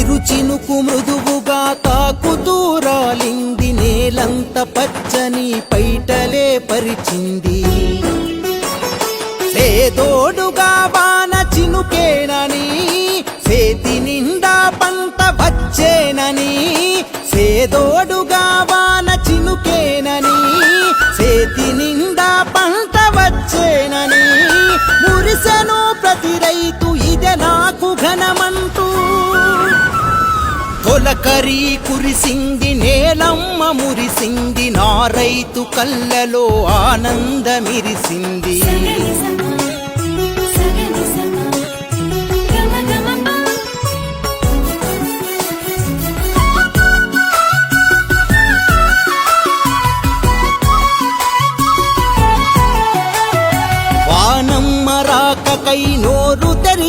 చిరుచినుకు మృదువుగా తాకుతూరాలింది నేలంత పచ్చని పైటలే పరిచింది. లేదోడుగా వాన చినుకేనని సేతి నిండా పంట వచ్చేనని సేదోడుగా వాన చినుకేనని సేతి నిండా పంట వచ్చేనని మురిసెను ప్రతి రైతు ఇదే నాకు ఘనమంటూ తొలకరి కురిసింది నేలమ్మ మురిసింది నా రైతు కళ్ళలో ఆనందమిరిసింది.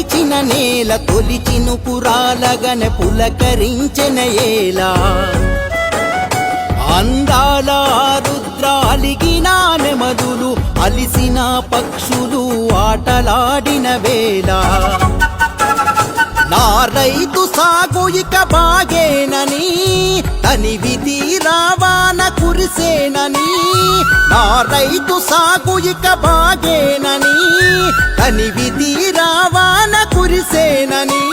కొలిచిన నేల తొలి పురాలగన పులకరించిన ఏలా. అందాల రుద్రాలిగిన నెమదులు అలిసిన పక్షులు ఆటలాడిన వేళ. నా రైతు సాగు ఇక బాగేనని తనివి తీరావాన కురిసేనని నా రైతు సాగు ఇక బాగేనని తనివి తీరావాన కురిసేనని